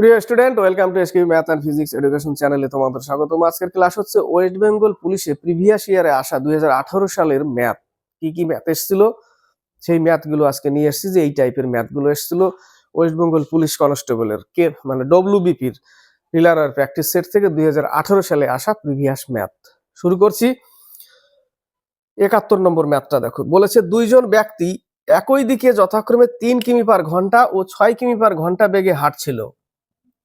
প্রিয় student, welcome to SQ math and physics education চ্যানেলে তোমাদের স্বাগতম। আজকের ক্লাস হচ্ছে ওয়েস্ট বেঙ্গল পুলিশে প্রিভিয়াস ইয়ারে আসা দু হাজার আঠারো সালের ম্যাথ। কি কি ম্যাথ এসেছিল? সেই ম্যাথগুলো আজকে নিয়ে এসেছি যে এই টাইপের ম্যাথগুলো এসেছিল। ওয়েস্ট বেঙ্গল পুলিশ কনস্টেবলের কে মানে ডব্লিউবিপির রিলার আর প্র্যাকটিস সেট থেকে দু হাজার আঠারো সালে আসা প্রিভিয়াস ম্যাথ। শুরু করছি। একাত্তর নম্বর ম্যাথটা দেখো। বলেছে, দুইজন ব্যক্তি একই দিকে যথাক্রমে তিন কিমি পার ঘণ্টা ও ছয় কিমি পার ঘণ্টা বেগে হাঁটছিল।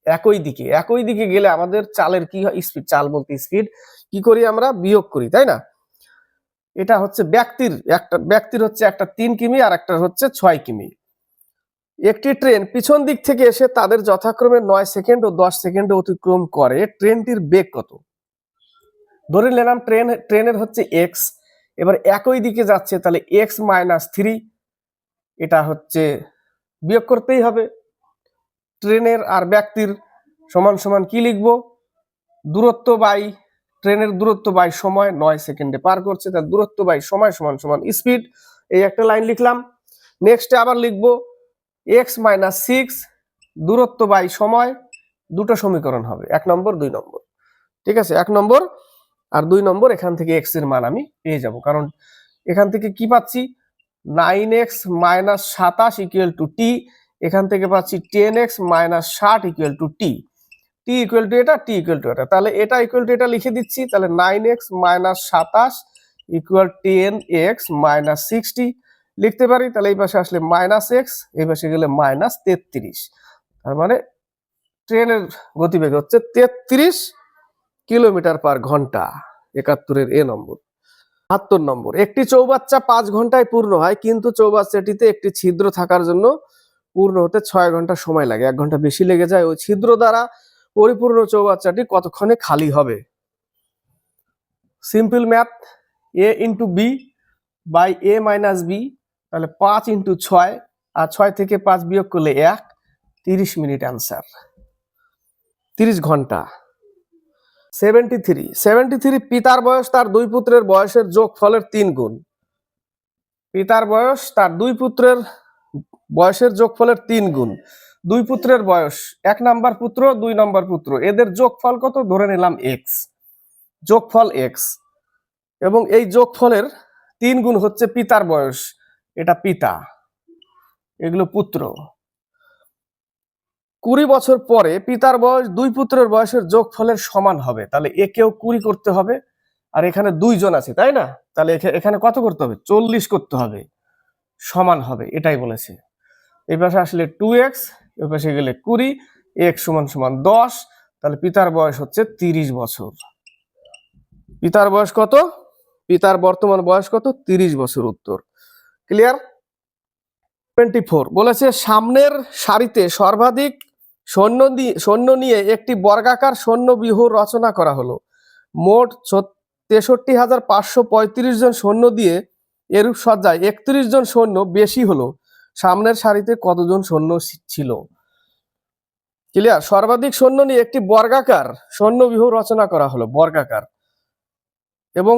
একই দিকে একই দিকে গেলে আমাদের চালের কি হয়? স্পিড চাল বলতে স্পিড কি করি আমরা? বিয়োগ করি, তাই না? এটা হচ্ছে ব্যক্তির একটা, ব্যক্তির হচ্ছে একটা তিন কিমি আর একটা হচ্ছে ছয় কিমি। একটি ট্রেন পিছন দিক থেকে এসে তাদের যথাক্রমে নয় সেকেন্ড ও দশ সেকেন্ডে অতিক্রম করে ট্রেনটির বেগ কত? ধরে নিলাম ট্রেন ট্রেনের হচ্ছে এক্স এবার একই দিকে যাচ্ছে, তাহলে এক্স মাইনাস থ্রি এটা হচ্ছে বিয়োগ করতেই হবে। ট্রেনের আর ব্যক্তির সমান সমান কি লিখব? দূরত্ব বাই, ট্রেনের দূরত্ব বাই সময় নয় সেকেন্ডে পার করছে, তার দূরত্ব বাই সময় সমান সমান স্পিড। এই একটা লাইন লিখলাম। নেক্সটে আবার লিখব এক্স মাইনাস সিক্স দূরত্ব বাই সময়, দুটো সমীকরণ হবে, এক নম্বর, দুই নম্বর। ঠিক আছে, এক নম্বর আর দুই নম্বর, এখান থেকে এক্সের মান আমি পেয়ে যাব। কারণ এখান থেকে কি পাচ্ছি? নাইন এক্স মাইনাস সাতাশ ইকুয়াল টু টি এখান থেকে পাচ্ছি টেন এক্স মাইনাস ষাট equal to T T equal to এটা টি ইকুয়াল টু এটা। তাহলে এটা ইকুয়াল টু এটা লিখে দিচ্ছি, তাহলে নাইন এক্স মাইনাস সাতাশ equal ten X minus sixty লিখতে পারি। তাহলে এই পাশে আসলে মাইনাস এক্স এই পাশে গেলে মাইনাস তেত্রিশ। তার মানে ট্রেনের গতিবেগ হচ্ছে তেত্রিশ কিলোমিটার পার ঘণ্টা, একাত্তরের এ নম্বর, বাহাত্তর নম্বর। একটি চৌবাচ্চা পাঁচ ঘন্টায় পূর্ণ হয়, কিন্তু চৌবাচ্চাটিতে একটি ছিদ্র থাকার জন্য পূর্ণ হতে ছয় ঘণ্টা সময় লাগে। এক ঘণ্টা বেশি লেগে যায়। ওই ছিদ্র দ্বারা পরিপূর্ণ চৌবাচ্চাটি কতক্ষণে খালি হবে? Simple math A into B by A minus B তাহলে পাঁচ ইন্টু ছয়, আর ছয় থেকে পাঁচ বিয়োগ করলে এক, তিরিশ মিনিট অ্যান্সার তিরিশ ঘণ্টা। সেভেন্টি থ্রি সেভেন্টি থ্রি পিতার বয়স তার দুই পুত্রের বয়সের যোগ ফলের তিন গুণ। পিতার বয়স তার দুই পুত্রের বয়সের যোগফলের তিন গুণ। দুই পুত্রের বয়স। এক নাম্বার পুত্র, দুই নাম্বার পুত্র। এদের যোগফল কত? ধরে নিলাম এক্স যোগফল এক্স এবং এই যোগফলের তিন গুণ হচ্ছে পিতার বয়স। এটা পিতা। এগুলো পুত্র। কুড়ি বছর পরে পিতার বয়স, দুই পুত্রের বয়সের যোগফলের সমান হবে। তাহলে একেও কুড়ি করতে হবে। আর এখানে দুইজন আছে, তাই না? তাহলে এখা- এখানে কত করতে হবে? চল্লিশ করতে হবে। সমান হবে, এটাই বলেছে। এই পাশে আসলে টু এক্স এই পাশে গেলে কুড়ি এক্স সমান সমান দশ, তাহলে পিতার বয়স হচ্ছে তিরিশ বছর। পিতার বয়স কত? পিতার বর্তমান বয়স কত? তিরিশ বছর উত্তর। ক্লিয়ার টোয়েন্টি ফোর বলেছে সামনের সারিতে সর্বাধিক সৈন্য দিয়ে, সৈন্য নিয়ে একটি বর্গাকার সৈন্য বিহু রচনা করা হলো। মোট তেষট্টি হাজার পাঁচশো পঁয়ত্রিশ জন সৈন্য দিয়ে এরূপ সজ্জায় একত্রিশ জন সৈন্য বেশি হলো। সামনের সারিতে কতজন সৈন্য ছিল? ক্লিয়ার সর্বাধিক সৈন্য নিয়ে একটি বর্গাকার সৈন্য বিহু রচনা করা হলো, বর্গাকার। এবং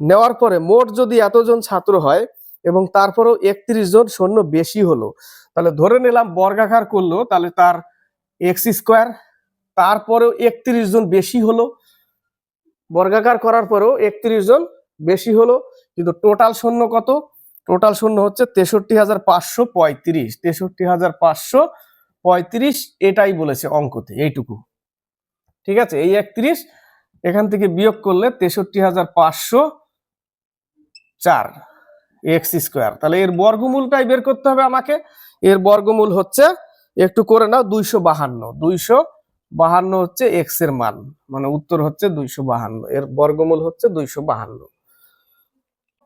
নেওয়ার পরে মোট যদি এতজন ছাত্র হয় এবং তারপরেও একত্রিশ জন সৈন্য বেশি হলো, তাহলে ধরে নিলাম বর্গাকার করল, তাহলে তার এক্স স্কোয়ার, তারপরেও একত্রিশ জন বেশি হলো, বর্গাকার করার পরেও একত্রিশ জন বেশি হলো, কিন্তু টোটাল সৈন্য কত? টোটাল শূন্য হচ্ছে তেষট্টি হাজার পাঁচশো পঁয়ত্রিশ। তেষট্টি হাজার পাঁচশো পঁয়ত্রিশ এটাই বলেছে অঙ্কতে, এইটুকু। ঠিক আছে? এই একত্রিশ, এখান থেকে বিয়োগ করলে তেষট্টি হাজার পাঁচশো চার, এক্স স্কোয়ার। তাহলে এর বর্গমূলটাই বের করতে হবে আমাকে। এর বর্গমূল হচ্ছে, একটু করে নাও, দুইশো বাহান্ন। দুইশো বাহান্ন হচ্ছে এক্সের মান মানে উত্তর হচ্ছে দুইশো বাহান্ন। এর বর্গমূল হচ্ছে দুইশো বাহান্ন।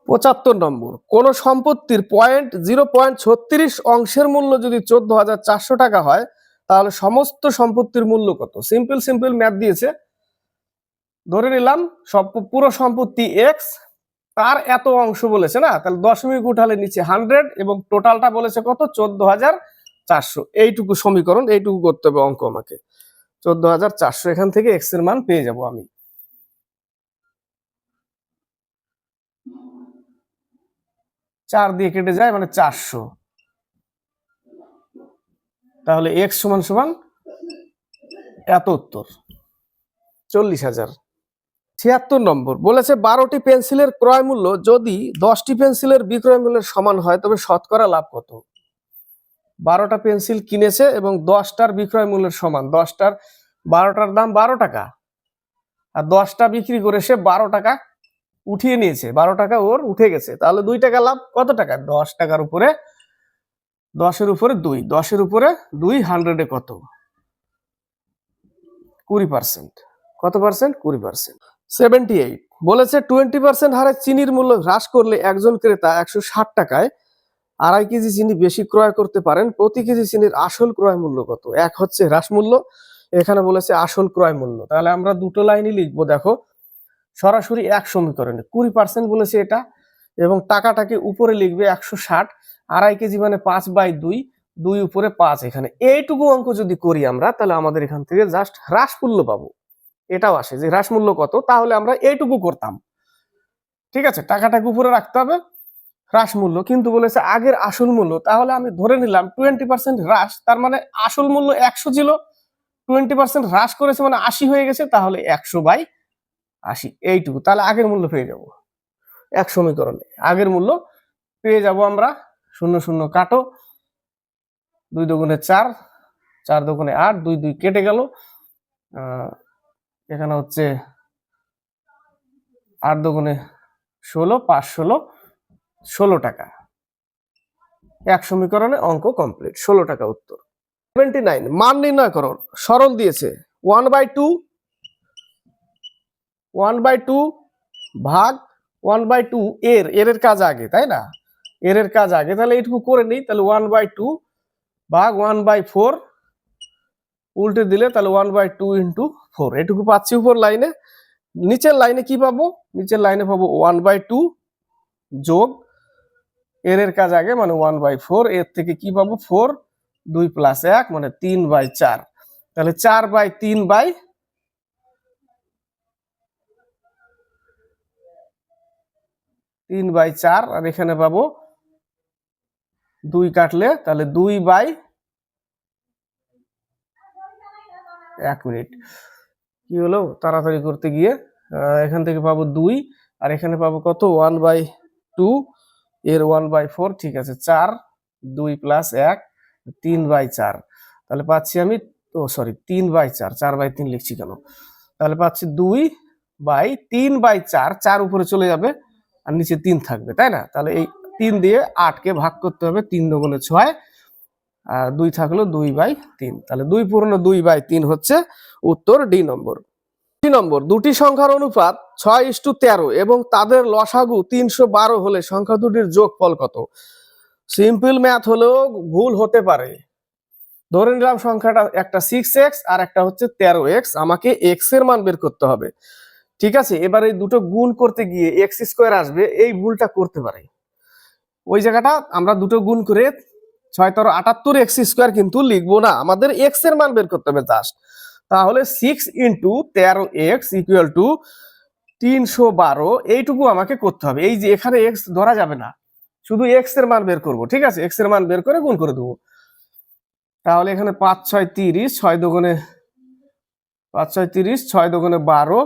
পঁচাত্তর নম্বর। কোন সম্পত্তির পয়েন্ট জিরো পয়েন্ট ছত্রিশ অংশের মূল্য যদি চোদ্দ হাজার চারশো টাকা হয়, তাহলে সমস্ত সম্পত্তির মূল্য কত? সিম্পল সিম্পল ম্যাথ দিয়েছে। ধরে নিলাম, সব পুরো সম্পত্তি এক্স তার এত অংশ বলেছে না? তাহলে দশমিক উঠালে নিচে হান্ড্রেড এবং টোটালটা বলেছে কত? চোদ্দ হাজার চারশো। এইটুকু সমীকরণ, এইটুকু করতে হবে অঙ্ক আমাকে। চোদ্দ হাজার চারশো, এখান থেকে এক্সের মান পেয়ে যাব আমি। চার দিয়ে কেটে যায় মানে চারশো। তাহলে এক্স সমান সমান এত চল্লিশ হাজার। ছিয়াত্তর নম্বর। বলেছে বারোটি পেন্সিলের ক্রয় মূল্য যদি দশটি পেন্সিলের বিক্রয় মূল্যের সমান হয়, তবে শতকরা লাভ কত? বারোটা পেন্সিল কিনেছে এবং দশটার বিক্রয় মূল্যের সমান। দশটার বারোটার দাম বারো টাকা। আর দশটা বিক্রি করে সে বারো টাকা উঠিয়ে নিয়েছে। বারো টাকা ওর উঠে গেছে। তাহলে দুই টাকা লাভ কত টাকা? দশ টাকার উপরে, দশের উপরে দুই। দশের উপরে দুই হান্ড্রেডে কত? কুড়ি পার্সেন্ট কত পার্সেন্ট কুড়ি পার্সেন্ট সেভেন্টি এইট বলেছে টোয়েন্টি পার্সেন্ট হারে চিনির মূল্য হ্রাস করলে একজন ক্রেতা একশো ষাট টাকায় আড়াই কেজি চিনি বেশি ক্রয় করতে পারেন। প্রতি কেজি চিনির আসল ক্রয় মূল্য কত? এক হচ্ছে হ্রাস মূল্য। এখানে বলেছে আসল ক্রয় মূল্য। তাহলে আমরা দুটো লাইনই লিখব, দেখো। সরাসরি এক সমীকরণে কুড়ি পার্সেন্ট বলেছে এটা এবং টাকাটাকে উপরে লিখবে একশো ষাট। আড়াই কেজি মানে পাঁচ বাই দুই দুই উপরে পাঁচ এখানে। এইটুকু অঙ্ক যদি করি আমরা, তাহলে আমাদের এখান থেকে জাস্ট হ্রাস মূল্য পাবো। এটাও আসে যে হ্রাস মূল্য কত, তাহলে আমরা এইটুকু করতাম। ঠিক আছে, টাকাটাকে উপরে রাখতে হবে, হ্রাস মূল্য। কিন্তু বলেছে আগের আসল মূল্য, তাহলে আমি ধরে নিলাম টোয়েন্টি পার্সেন্ট হ্রাস, তার মানে আসল মূল্য একশো ছিল। টোয়েন্টি পার্সেন্ট হ্রাস করেছে মানে আশি হয়ে গেছে, তাহলে একশো বাই আশি, এইটুকু। তাহলে আগের মূল্য পেয়ে যাব। এক সমীকরণে। আগের মূল্য পেয়ে যাব আমরা শূন্য শূন্য কাটো। দুই দুগুণে চার চার দুগুণে আট, দুই দুই কেটে গেল। এখানে হচ্ছে আট দুগুণে ষোলো, পাঁচ ষোলো ষোলো টাকা। এক সমীকরণে অঙ্ক কমপ্লিট। ষোলো টাকা উত্তর। সেভেন্টি নাইন মান নির্ণয় করো। সরল দিয়েছে। One by two one by two ভাগ ওয়ান বাই টু এর এর এর কাজ আগে, তাই না? এর এর কাজ আগে, তাহলে এইটুকু করে নিই, তাহলে ওয়ান বাই টু ভাগ ওয়ান বাই ফোর উল্টে দিলে তাহলে one by two into four. এটুকু পাচ্ছি উপর লাইনে। নিচের লাইনে কি পাবো? নিচের লাইনে পাবো ওয়ান বাই টু যোগ এর এর কাজ আগে মানে ওয়ান বাই ফোর। এর থেকে কি পাবো? ফোর, দুই প্লাস এক মানে তিন বাই চার। তাহলে চার বাই তিন বাই তিন বাই চার, আর এখানে পাবো দুই কাটলে, তাহলে দুই বাই এক মিনিট। কি হলো? তাড়াতাড়ি করতে গিয়ে এখান থেকে পাবো দুই, আর এখানে পাবো কত? ওয়ান বাই টু, এর ওয়ান বাই ফোর, ঠিক আছে, চার, দুই প্লাস এক, তিন বাই চার। তাহলে পাচ্ছি আমি, ও, সরি, তিন বাই চার চার বাই তিন লিখছি কেন? তাহলে পাচ্ছি দুই বাই তিন বাই চার চার উপরে চলে যাবে আর নিচে তিন থাকবে, তাই না? তাহলে এই তিন দিয়ে আটকে ভাগ করতে হবে তিন দুগুণে ছয়, আর দুই থাকল দুই বাই তিন। তাহলে দুই পূর্ণ দুই বাই তিন হচ্ছে উত্তর ডি নম্বর। ডি নম্বর, দুটি সংখ্যার অনুপাত ছয় ইস্টু তেরো এবং তাদের লসাগু তিনশো বারো হলে সংখ্যা দুটির যোগফল কত? সিম্পল ম্যাথ হলেও ভুল হতে পারে। ধরে নিলাম সংখ্যাটা একটা সিক্স এক্স আর একটা হচ্ছে তেরো এক্স আমাকে এক্সের মান বের করতে হবে। ঠিক আছে? এবার এই দুটো গুণ করতে গিয়ে এক্স স্কোয়ার আসবে, এই ভুলটা করতে পারে। ওই জায়গাটা আমরা দুটো গুণ করে ছয় তেরো আটাত্তর এক্স স্কোয়ার কিন্তু লিখব না। আমাদের এক্সের মান বের করতে হবে জাস্ট তাহলে সিক্স ইন্টু তেরো এক্স ইকুয়াল টু তিনশো বারো, এইটুকু আমাকে করতে হবে। এই যে এখানে এক্স ধরা যাবে না। শুধু এক্সের মান বের করব, ঠিক আছে? এক্সের মান বের করে গুণ করে দেবো। তাহলে এখানে পাঁচ, ছয়, তিরিশ, ছয় দোকানে পাঁচ, ছয়, তিরিশ, ছয় দোকানে বারো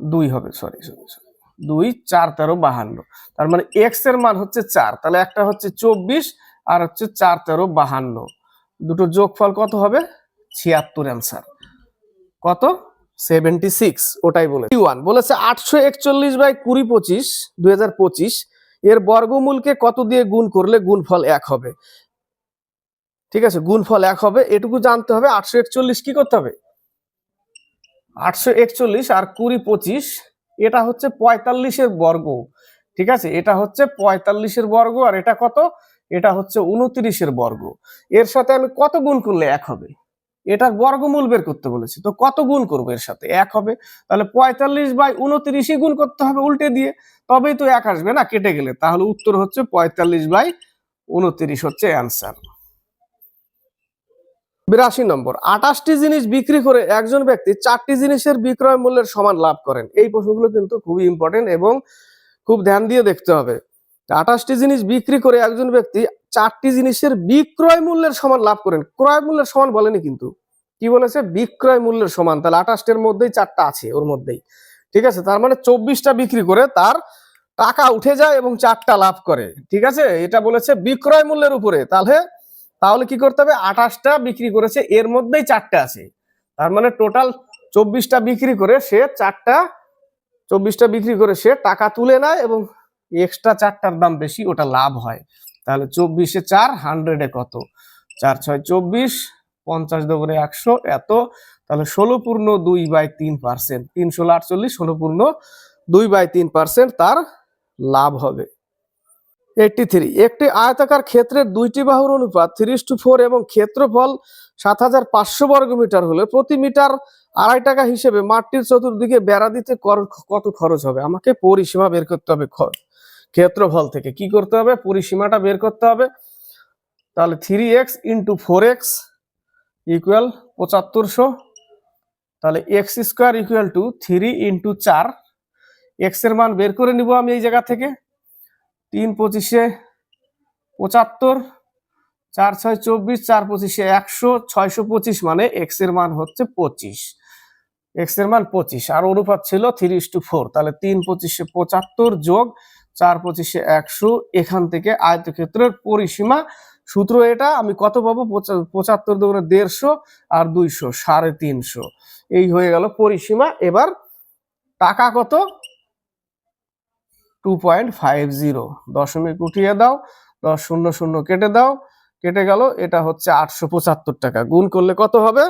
দুই হবে সরি সরি সরি দুই, চার, তেরো, বাহান্ন। তার মানে এক্সের মান হচ্ছে চার। তাহলে একটা হচ্ছে চব্বিশ আর হচ্ছে চার, তেরো, বাহান্ন। দুটো যোগফল কত হবে? ছিয়াত্তর অ্যান্সার কত? সেভেন্টি সিক্স ওটাই বলে ওয়ান বলেছে আটশো একচল্লিশ বাই কুড়ি পঁচিশ, দুই এর বর্গমূলকে কত দিয়ে গুণ করলে গুণফল এক হবে? ঠিক আছে, গুণফল এক হবে। এটুকু জানতে হবে, আটশো একচল্লিশ কি করতে হবে? আটশো একচল্লিশ আর কুড়ি পঁচিশ, এটা হচ্ছে পঁয়তাল্লিশের বর্গ। ঠিক আছে? এটা হচ্ছে পঁয়তাল্লিশের বর্গ আর এটা কত? এটা হচ্ছে উনত্রিশের বর্গ। এর সাথে আমি কত গুণ করলে এক হবে? এটার বর্গমূল বের করতে বলেছি। তো কত গুণ করব এর সাথে? এক হবে। তাহলে পঁয়তাল্লিশ বাই উনত্রিশই গুণ করতে হবে উল্টে দিয়ে। তবেই তো এক আসবে না, কেটে গেলে। তাহলে উত্তর হচ্ছে পঁয়তাল্লিশ বাই উনত্রিশ হচ্ছে অ্যান্সার। বিরাশি নম্বর, আঠাশটি জিনিস বিক্রি করে একজন ব্যক্তি চারটি জিনিসের বিক্রয় মূল্যের সমান লাভ করেন। এই প্রশ্নগুলো কিন্তু খুবই ইম্পর্টেন্ট এবং খুব ধ্যান দিয়ে দেখতে হবে। আঠাশটি জিনিস বিক্রি করে একজন ব্যক্তি চারটি জিনিসের বিক্রয় মূল্যের সমান লাভ করেন। ক্রয় মূল্যের সমান বলেনি কিন্তু। কি বলেছে? বিক্রয় মূল্যের সমান। তাহলে আঠাশটির মধ্যেই চারটা আছে ওর মধ্যেই। ঠিক আছে? তার মানে চব্বিশটা বিক্রি করে তার টাকা উঠে যায় এবং চারটা লাভ করে। ঠিক আছে? এটা বলেছে বিক্রয় মূল্যের উপরে। তাহলে তাহলে কি করতে হবে? আঠাশটা বিক্রি করেছে, এর মধ্যেই চারটে আছে। তার মানে টোটাল চব্বিশটা বিক্রি করে সে চারটা, চব্বিশটা বিক্রি করে সে টাকা তুলে নেয় এবং এক্সট্রা চারটার দাম বেশি, ওটা লাভ হয়। তাহলে চব্বিশে চার হান্ড্রেডে কত? চার, ছয়, চব্বিশ, পঞ্চাশ দোকানে একশো, এত। তাহলে ষোলো পূর্ণ দুই বাই তিন পার্সেন্ট তিন ষোলো আটচল্লিশ, ষোলো পূর্ণ দুই বাই তিন পার্সেন্ট তার লাভ হবে। এইটটি থ্রি একটি আয়তাকার ক্ষেত্রের দুইটি বাহুর অনুপাত থ্রি টু ফোর এবং ক্ষেত্রফল সাত হাজার পাঁচশো বর্গ মিটার হলে প্রতি মিটার আড়াই টাকা হিসেবে মাঠটির চতুর্দিকে বেড়া দিতে কত খরচ হবে? আমাকে পরিসীমা বের করতে হবে ক্ষেত্রফল থেকে। কি করতে হবে? পরিসীমাটা বের করতে হবে। তাহলে three X into four X equal পঁচাত্তরশো। তাহলে X square equal to three into চার। এক্সের মান বের করে নিব আমি এই জায়গা থেকে। তিন পঁচিশে পঁচাত্তর, চার ছয় চব্বিশ, চার পঁচিশে একশো, ছয়শো পঁচিশ মানে এক্সের মান হচ্ছে পঁচিশ। এক্সের মান পঁচিশ। আর অনুপাত ছিল থ্রি টু ফোর তাহলে তিন পঁচিশে পঁচাত্তর যোগ চার পঁচিশে একশো, এখান থেকে আয়তক্ষেত্রের পরিসীমা সূত্র এটা। আমি কত পাবো? পঁচাত্তর দুগুণে দেড়শো আর দুইশো, সাড়ে তিনশো। এই হয়ে গেল পরিসীমা। এবার টাকা কত? টু পয়েন্ট ফাইভ জিরো দশমিক উঠিয়ে দাও, দশ শূন্য শূন্য কেটে দাও, কেটে গেল, এটা হচ্ছে আটশো পঁচাত্তর টাকা। গুণ করলে কত হবে?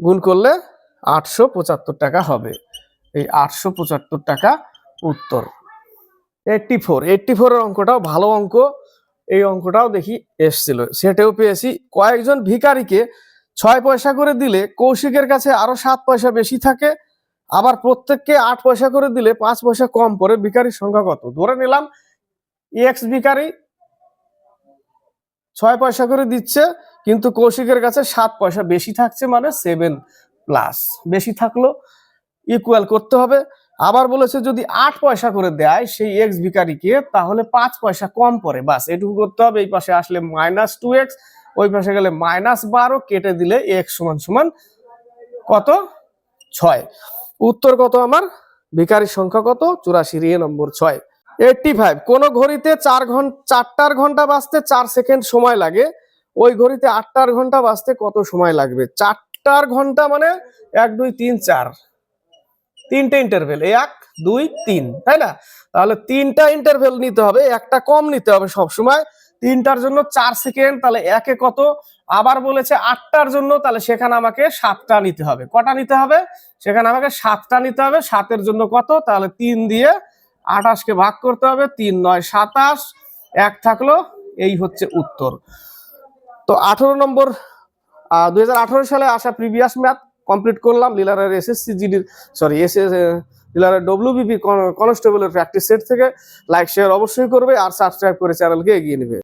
গুণ করলে আটশো পঁচাত্তর টাকা হবে। এই আটশো পঁচাত্তর টাকা উত্তর। এইটটি ফোর এইটটি ফোরের অঙ্কটাও ভালো অঙ্ক। এই অঙ্কটাও দেখি এসছিল। সেটাও পেয়েছি। কয়েকজন ভিখারিকে ছয় পয়সা করে দিলে কৌশিকের কাছে আরও সাত পয়সা বেশি থাকে। আবার প্রত্যেককে আট পয়সা করে দিলে পাঁচ পয়সা কম পড়ে ভিখারির সংখ্যা কত? ধরে নিলাম এক্স ভিখারি ছয় পয়সা করে দিচ্ছে, কিন্তু কৌশিকের কাছে সাত পয়সা বেশি থাকছে মানে সেভেন প্লাস বেশি থাকল ইকুয়াল করতে হবে। আবার বলেছে যদি আট পয়সা করে দেয় সেই এক্স ভিকারিকে, তাহলে পাঁচ পয়সা কম পড়ে। বাস, এটুকু করতে হবে। এই পাশে আসলে মাইনাস টু এক্স ওই পাশে গেলে মাইনাস বারো, কেটে দিলে এক্স সমান সমান কত? ছয়। উত্তর কত আমার? ভিকারির সংখ্যা কত? চুরাশি, রিয়ে নম্বর ছয়। এইটটি ফাইভ কোনো ঘড়িতে চার ঘণ্টা চারটার ঘণ্টা বাজতে চার সেকেন্ড সময় লাগে। ওই ঘড়িতে আটটার ঘণ্টা বাজতে কত সময় লাগবে? চারটার ঘণ্টা মানে এক, দুই, তিন, চার। তিনটে ইন্টারভেল এক, দুই, তিন, তাই না? তাহলে তিনটা ইন্টারভেল নিতে হবে, একটা কম নিতে হবে সব সময় তিনটার জন্য চার সেকেন্ড, তাহলে একে কত? আবার বলেছে আটটার জন্য, তাহলে সেখানে আমাকে সাতটা নিতে হবে। কটা নিতে হবে? সেখানে আমাকে সাতটা নিতে হবে। সাতের জন্য কত? তাহলে তিন দিয়ে আঠাশকে ভাগ করতে হবে। তিন নয় সাতাশ, এক থাকল, এই হচ্ছে উত্তর। তো আঠারো নম্বর দুই হাজার আঠেরো সালে আসা প্রিভিয়াস ম্যাথ কমপ্লিট করলাম। লিলারের এসএসসি জিডির সরি এস এস লিলারের ডব্লিউবিপি কনস্টেবলের প্র্যাকটিস সেট থেকে লাইক শেয়ার অবশ্যই করবে আর সাবস্ক্রাইব করে চ্যানেলকে এগিয়ে নেবে।